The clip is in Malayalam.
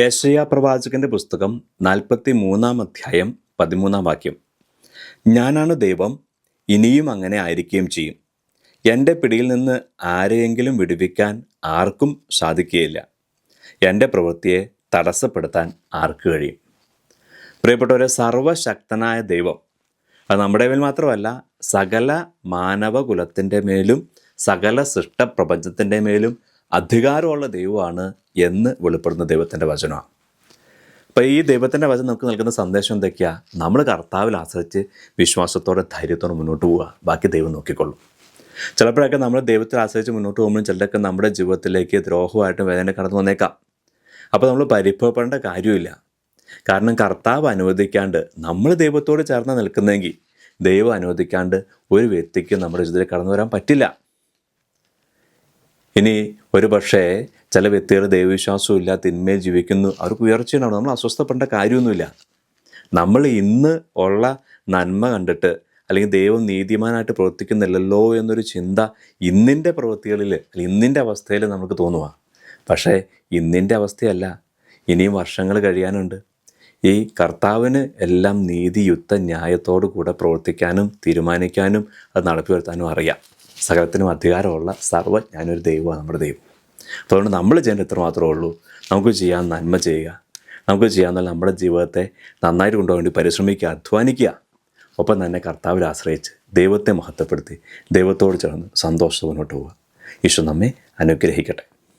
ഏഷ്യ പ്രവാചകന്റെ പുസ്തകം നാൽപ്പത്തി മൂന്നാം അധ്യായം പതിമൂന്നാം വാക്യം. ഞാനാണ് ദൈവം ഇനിയും അങ്ങനെ ആയിരിക്കുകയും ചെയ്യും. എന്റെ പിടിയിൽ നിന്ന് ആരെയെങ്കിലും വിടുവിക്കാൻ ആർക്കും സാധിക്കുകയില്ല. എന്റെ പ്രവൃത്തിയെ തടസ്സപ്പെടുത്താൻ ആർക്ക് കഴിയും? പ്രിയപ്പെട്ടവരെ സർവശക്തനായ ദൈവം അത് നമ്മുടെ മേൽ മാത്രമല്ല സകല മാനവകുലത്തിന്റെ മേലും സകല സൃഷ്ടപ്രപഞ്ചത്തിന്റെ മേലും അധികാരമുള്ള ദൈവമാണ് എന്ന് വെളിപ്പെടുന്ന ദൈവത്തിന്റെ വചനമാണ്. അപ്പോൾ ഈ ദൈവത്തിന്റെ വചനം നമുക്ക് നൽകുന്ന സന്ദേശം എന്തൊക്കെയാണ് നമ്മൾ കർത്താവിൽ ആശ്രയിച്ച് വിശ്വാസത്തോടെ ധൈര്യത്തോടെ മുന്നോട്ട് പോവുക. ബാക്കി ദൈവം നോക്കിക്കൊള്ളും. ചിലപ്പോഴൊക്കെ നമ്മൾ ദൈവത്തിൽ ആശ്രയിച്ച് മുന്നോട്ട് പോകുമ്പോഴും ചിലരൊക്കെ നമ്മുടെ ജീവിതത്തിലേക്ക് ദ്രോഹമായിട്ടും വേദന കടന്നു വന്നേക്കാം. അപ്പോൾ നമ്മൾ പരിഭവപ്പെടേണ്ട കാര്യമില്ല. കാരണം കർത്താവ് അനുവദിക്കാണ്ട് നമ്മൾ ദൈവത്തോട് ചേർന്ന് നിൽക്കുന്നെങ്കിൽ ദൈവം അനുവദിക്കാണ്ട് ഒരു വ്യക്തിക്ക് നമ്മുടെ ജീവിതത്തിൽ കടന്നു വരാൻ പറ്റില്ല. ഇനി ഒരു പക്ഷേ ചില വ്യക്തികൾ ദൈവവിശ്വാസവും ഇല്ല തിന്മയിൽ ജീവിക്കുന്നു. അവർക്ക് ഉയർച്ചയുണ്ടാവും നമ്മൾ അസ്വസ്ഥപ്പെടേണ്ട കാര്യമൊന്നുമില്ല. നമ്മൾ ഇന്ന് ഉള്ള നന്മ കണ്ടിട്ട് അല്ലെങ്കിൽ ദൈവം നീതിമാനായിട്ട് പ്രവർത്തിക്കുന്നില്ലല്ലോ എന്നൊരു ചിന്ത ഇന്നിന്റെ പ്രവൃത്തികളിൽ അല്ലെങ്കിൽ ഇന്നിന്റെ അവസ്ഥയിൽ നമുക്ക് തോന്നുക പക്ഷേ ഇന്നിന്റെ അവസ്ഥയല്ല. ഇനിയും വർഷങ്ങൾ കഴിയാനുണ്ട്. ഈ കർത്താവിന് എല്ലാം നീതിയുക്ത ന്യായത്തോടു കൂടെ പ്രവർത്തിക്കാനും തീരുമാനിക്കാനും അത് നടപ്പി വരുത്താനും അറിയാം. സകലത്തിനും അധികാരമുള്ള സർവജ്ഞാനൊരു ദൈവമാണ് നമ്മുടെ ദൈവം. അതുകൊണ്ട് നമ്മൾ ചെയ്യേണ്ട ഇത്ര മാത്രമേ ഉള്ളൂ. നമുക്ക് ചെയ്യാൻ നന്മ ചെയ്യുക. നമുക്ക് ചെയ്യാമെന്നാൽ നമ്മുടെ ജീവിതത്തെ നന്നായിട്ട് കൊണ്ടുപോകാൻ വേണ്ടി പരിശ്രമിക്കുക അധ്വാനിക്കുക. ഒപ്പം തന്നെ കർത്താവിനെ ആശ്രയിച്ച് ദൈവത്തെ മഹത്വപ്പെടുത്തി ദൈവത്തോട് ചേർന്ന് സന്തോഷത്തോടെ മുന്നോട്ട് പോവുക. ഈശോ നമ്മെ അനുഗ്രഹിക്കട്ടെ.